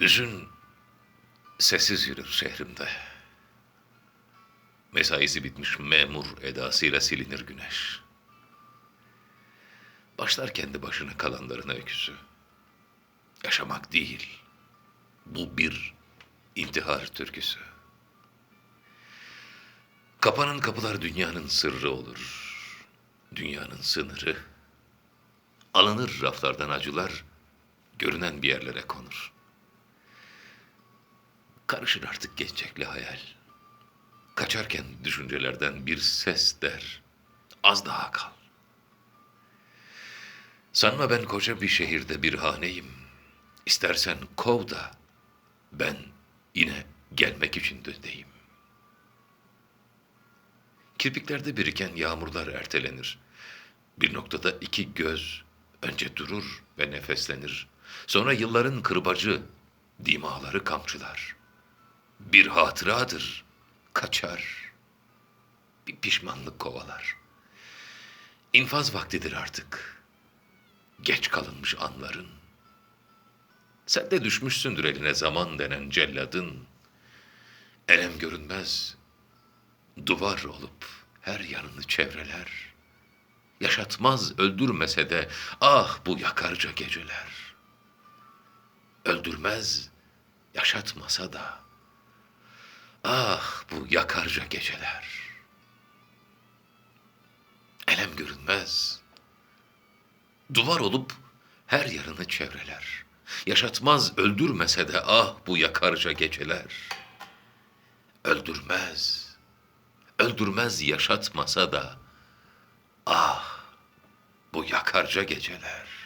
Hüzün sessiz yürür şehrimde. Mesaisi bitmiş memur edasıyla silinir güneş. Başlar kendi başına kalanların öyküsü. Yaşamak değil, bu bir intihar türküsü. Kapanan kapılar dünyanın sırrı olur. Dünyanın sınırı. Alınır raflardan acılar, görünen bir yerlere konur. Karışır artık geçecekli hayal. Kaçarken düşüncelerden bir ses der. Az daha kal. Sanma ben koca bir şehirde bir haneyim. İstersen kov da ben yine gelmek için döneyim. Kirpiklerde biriken yağmurlar ertelenir. Bir noktada iki göz önce durur ve nefeslenir. Sonra yılların kırbacı dimaları kamçılar. Bir hatıradır, kaçar. Bir pişmanlık kovalar. İnfaz vaktidir artık. Geç kalınmış anların. Sen de düşmüşsündür eline zaman denen celladın. Elem görünmez, duvar olup her yanını çevreler. Yaşatmaz öldürmese de ah bu yakarca geceler. Öldürmez, yaşatmasa da bu yakarca geceler. Elem görünmez, duvar olup her yanını çevreler. Yaşatmaz öldürmese de ah bu yakarca geceler. Öldürmez, öldürmez yaşatmasa da ah bu yakarca geceler.